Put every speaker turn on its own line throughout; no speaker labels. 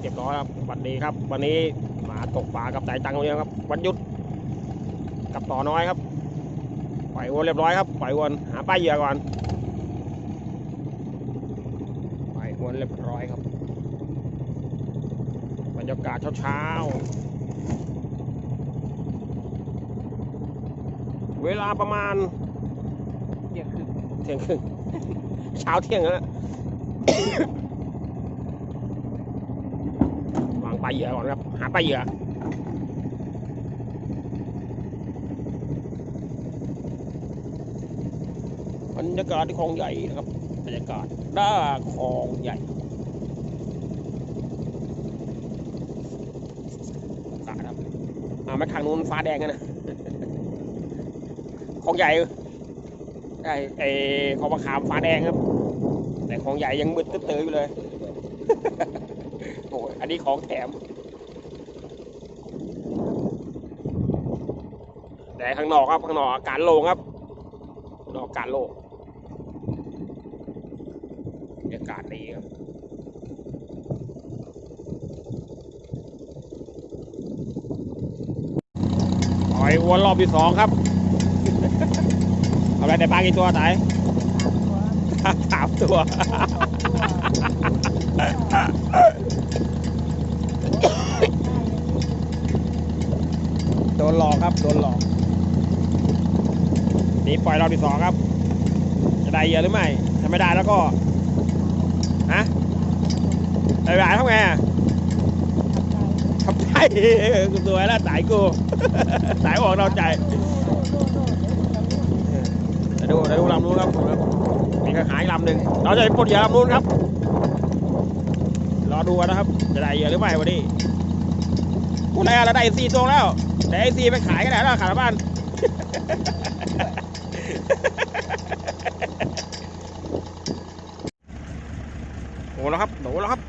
เรียบร้อยครับวันดีครับ วันนี้มาตกปลากับสายตังเรียงครับ วันหยุดกับต่อน้อยครับปล่อยวนเรียบร้อยครับปล่อยวนหาป้ายเหยื่อก่อนปล่อยวนเรียบร้อยครับ บรรยากาศเช้าๆเวลาประมาณ
เที่ยงคืน
เที่ยงครึ่งเช้าเที่ยงแล้ว วางปลา เหยื่อก่อนครับ หาปลาเหยื่อบรรยากาศที่คลองใหญ่นะครับบรรยากาศด้าคลองใหญ่อาครับอ่ามาทางนู้นฟ้าแดงกันนะคลองใหญ่ไอ้ไอ้คลองมะขามฟ้าแดงครับ แต่คลองใหญ่ยังมืดตื้อๆอยู่เลย นนี้ของแถม แต่ข้างนอกครับ ข้างนอกอากาศโล่งครับนอกอากาศโล่งบรรยากาศดีครับปล่อยวนรอบที่สองครับเอาไปได้ปลากี่ตัวไต่สามตัว โดนหลอกครับ โดนหลอก นี่ปล่อยรอบที่สองครับ จะได้เยอะหรือไม่ ถ้าไม่ได้แล้วก็ ฮะได้หลายเท่าไงทำใจกูสวยแล้วสายกู สายออกเราใจเดี๋ยวดูเดี๋ยวดูลำนู้นครับ มีกระหายลำหนึ่งเราจะไปปลดเหยื่อลำนู้นครับ รอดูนะครับ จะได้เยอะหรือไม่วันนี้ พูดอะไรได้สี่ตัวแล้วแต่ไอซีไปขายก็ได้แล้วขายบ้านโอ้แล้วครับโดแล้วครับ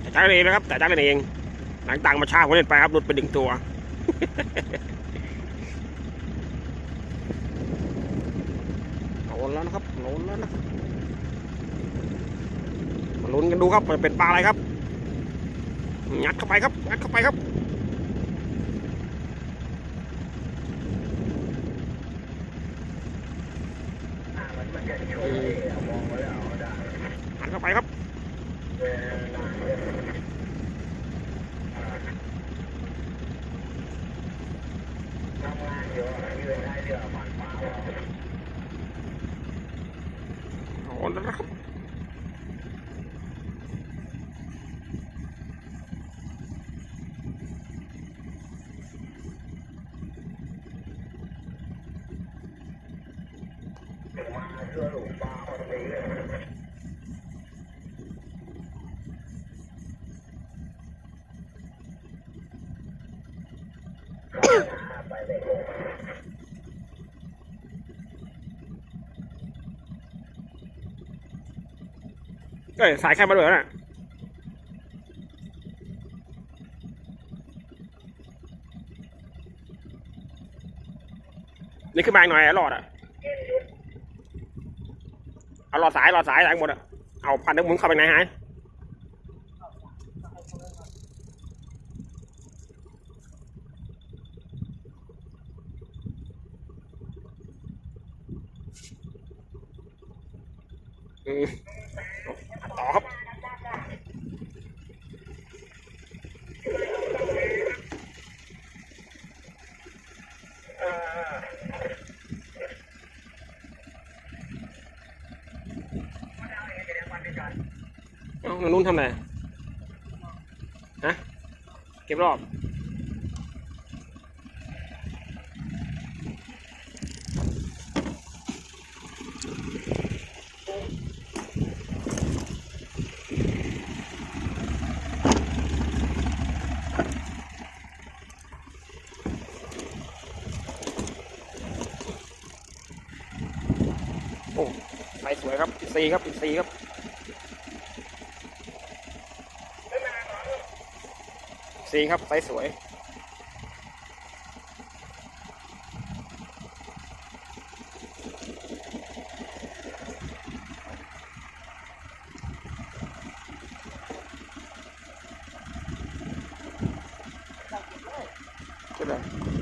แต่จ้างเองนะครับแต่จ้างเอง หลังตังมาชาผมเล่นไปครับหลุดไปดึงตัวโดนแล้วนะครับโดนแล้วนะครับ ลุ้นกันดูครับมันเป็นปลาอะไรครับงัดเข้าไปครับงัดเข้าไปครับงัดเข้าไปครับโอ้แล้วนะครับ เอ้ยสายแค่มาด้วยน่ะนี่ขึ้นมาหน่อยอะหลอดอะ หลอดสายหลอดสายสายหมดอะเอาพันนึกหมุนเข้าไปไหนหายต่อครับ เอ้าแล้ว นุ่นทำอะไรฮะเก็บรอบโอ้ไปสวยครับซีครับซีครับ สีครับไซส์สวยใช่ไหม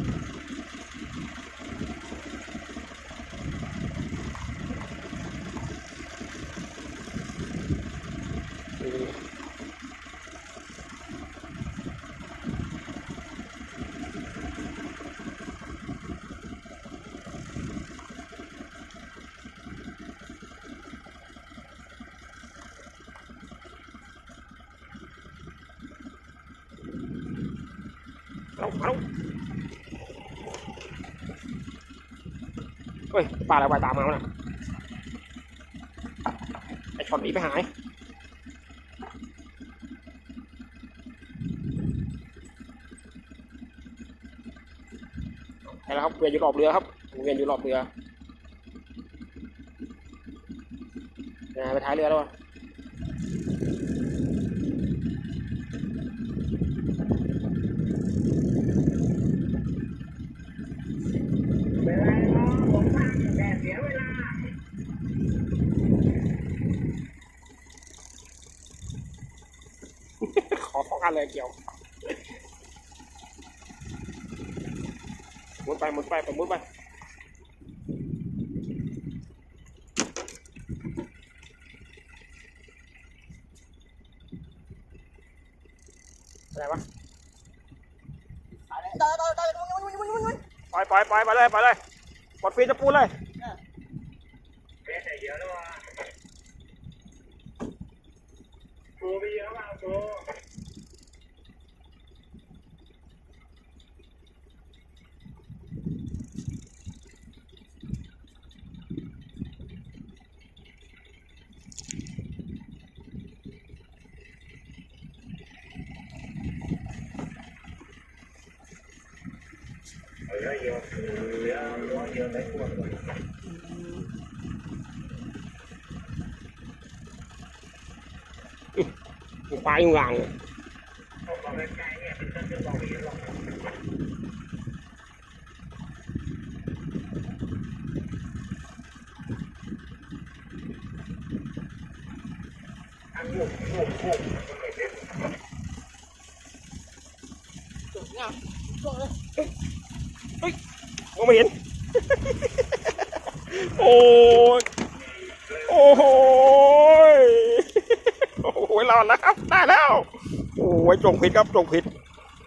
าแล้วเฮ้ยปลาอะไรไปตามมาเนี่ยไอช็อตนี้ไปหายใช่แล้วครับเวียนอยู่รอบเรือครับเวียนอยู่รอบเรือไปท้ายเรือแล้ว วะขอต้องการเลยเกี่ยวหมุนไปหมุนไปไปหมุนไปอะไรวะปล่อยปล่อยปไปเลยไปเลยปลดฟีจะปูเลย มีปลาอยู่หลังเลยมอง ไม่เห็น โอ้ยโอ้โหยโอ้โหรอดแล้วครับ ได้แล้ว โอ้ยจงผิดครับจงผิด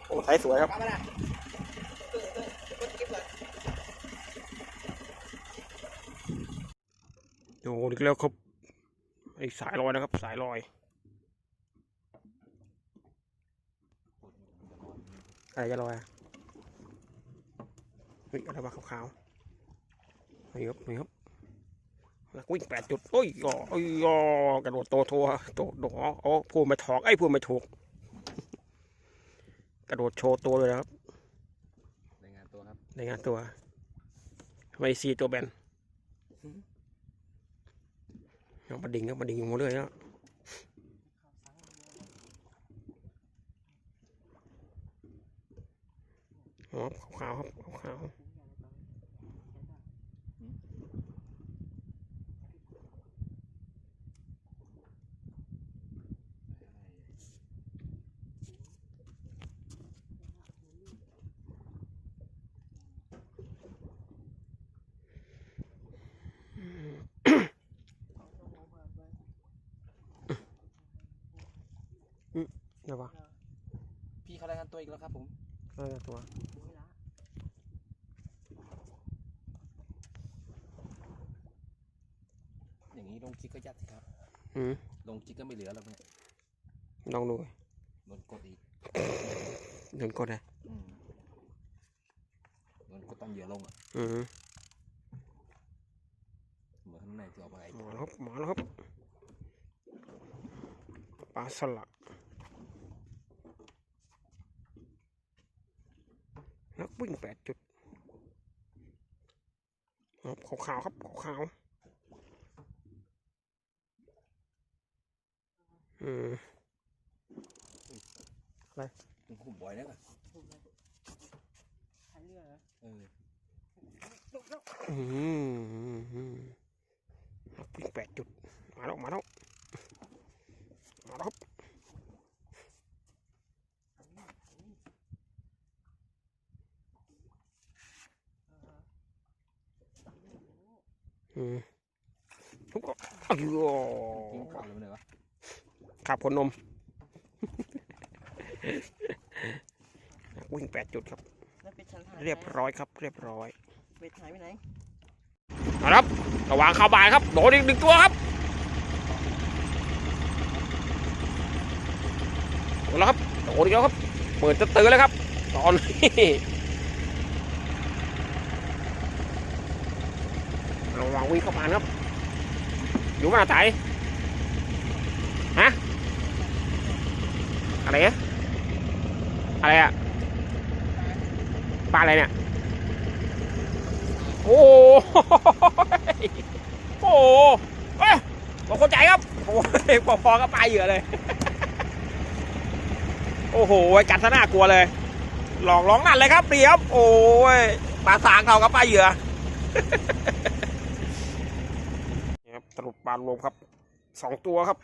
โอ้สายสวยครับโอ้ดีแล้วครับไอ้สายลอยนะครับ สายลอยอะไรจะลอยอะ เฮ้ยอะไรวะขาวๆนี่ครับนี่ครับนักวิ่งแปดจุดโอ้ยอ๋อโอ้ยอ๋อกระโดดโตทัวโตโดดอ๋ออ๋อพูดไม่ถอกไอ้ยพูดไม่ถูก กระโดดโชว์ตัวเลยนะครับ
รายงานตัวครับ
ในงานตัวไมซีตัวแบนเอามาดิ่งครับมาดิ่งอยู่หมดเลยนะอ๋อขาวครับขาวๆเดี๋ยววะ
พี่เขารายงานตัวอีกแล้วครับผม
อะไรตัว
อย่างนี้ลงจิกก็ยัดสิครับ
อืม
ลงจิกก็ไม่เหลือแล้วเนี่ย
ลองดู
โดนกดอีก
เดินกดเลย
อืมโดนกดตอนเหยื่อลงอะ
อืม
เหมือนข้างในที่เอาไป
หมอแล้วครับหมอแล้วครับปลาสลัด นักวิ่งแปดจุดครับขาวๆครับขาวๆอืม
เป็นขุ่มบ่อยนะเออ
อืมนักวิ่งแปดจุด มาแล้วมาแล้วมาแล้วครับ อืมทุกคนอ้าว
กินข้าวเลยมันเลยวะ
ขับคนนมนักวิ่งแปดจุดครับ
แล้วเป็ดฉันหาย
เรียบร้อยครับ เรียบร้อย
เป็ดหายไปไหน
นะครับระหว่างเข้าบ่ายครับ โดนอีกหนึ่งตัวครับโดนแล้วครับโดนอีกแล้วครับ เปิดจะตื่นแล้วครับต่ออนนี้ ระวังวิ่งเข้ามานะครับ อยู่มาไหนฮะ อะไรอะอะไรอะปลาอะไรเนี่ย โอ้โหโอ้โหเอ้ยบอกเข้าใจครับโอ้ยพอๆก็ปลาเหยื่อเลย โอ้โห กัดซะน่ากลัวเลย หลอกร้องนั่นเลยครับเดีครับโอ้ยปลาสางเขากับปลาเหยื่อ นี่ครับสรุปปลารวมครับสองตัวครับ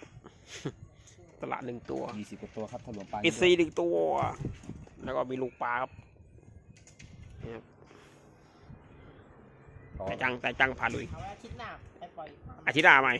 ตลาดหนึ่งตัว
ยี่สิบกว่าตัวครับถ้ารวมปลา
ปิดซีหนึ่งตัว แล้วก็มีลูกปลาครับ
ต่อ
แต่จังแต่จังพาลุย
เอาไว้อาทิตย์หน้าไปปล่อยปลา
อาทิตย์หน้าใหม่